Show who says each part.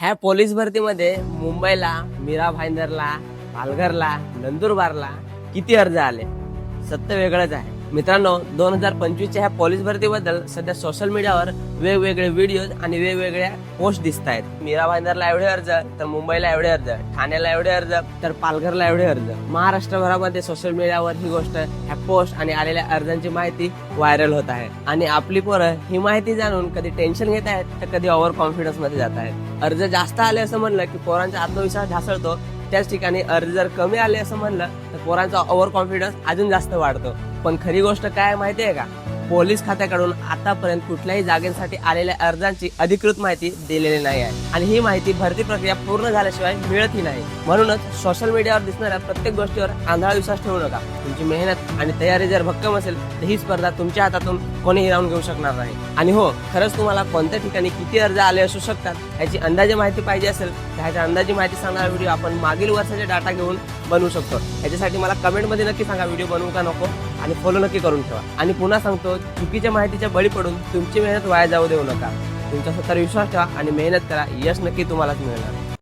Speaker 1: ह्या पोलीस भरतीमध्ये मुंबईला मीरा भाईंदरला पालघरला नंदुरबारला किती अर्ज आले? सत्य वेगळंच आहे. मित्रांनो दोन हजार पंचवीसच्या ह्या पोलीस भरतीबद्दल सध्या सोशल मीडियावर वेगवेगळे व्हिडिओ आणि वेगवेगळ्या पोस्ट दिसत आहेत. मीरा भाईंदरला एवढे अर्ज तर मुंबईला एवढे अर्ज ठाण्याला एवढे अर्ज तर पालघरला एवढे अर्ज. महाराष्ट्रभरामध्ये सोशल मीडियावर ही गोष्ट ह्या पोस्ट आणि आलेल्या अर्जांची माहिती व्हायरल होत आहे. आणि आपली पोरं ही माहिती जाणून कधी टेन्शन घेत आहेत तर कधी ओव्हर कॉन्फिडन्समध्ये जात आहेत. अर्ज जास्त आले असं म्हणलं की पोरांचा आत्मविश्वास ढासळतो त्याच ठिकाणी अर्ज जर कमी आले असं म्हणलं तर पोरांचा ओव्हर कॉन्फिडन्स अजून जास्त वाढतो. पण खरी गोष्ट काय माहिती आहे का? पोलीस खात्याकडून आतापर्यंत कुठल्याही जागेसाठी आलेल्या अर्जांची अधिकृत माहिती दिलेली नाही आहे. आणि ही माहिती भरती प्रक्रिया पूर्ण झाल्याशिवाय मिळतही नाही. म्हणूनच सोशल मीडियावर दिसणाऱ्या प्रत्येक गोष्टीवर आंधळा विश्वास ठेवू नका. तुमची मेहनत आणि तयारी जर भक्कम असेल तर ही स्पर्धा तुमच्या हातातून कोणीही राहून घेऊ शकणार नाही. आणि हो खरंच तुम्हाला कोणत्या ठिकाणी किती अर्ज आले असू शकतात याची अंदाजे माहिती पाहिजे असेल तर ह्याच्या अंदाजे माहिती सांगणारा व्हिडिओ आपण मागील वर्षाचे डाटा घेऊन बनवू शकतो. याच्यासाठी मला कमेंटमध्ये नक्की सांगा व्हिडिओ बनवू का नको आणि फॉलो नक्की करून ठेवा. आणि पुन्हा सांगतो चुकीच्या माहितीच्या बळी पडून तुमची मेहनत वाया जाऊ देऊ नका. तुमच्या स्वतःवर विश्वास ठेवा आणि मेहनत करा यश नक्की तुम्हालाच मिळणार.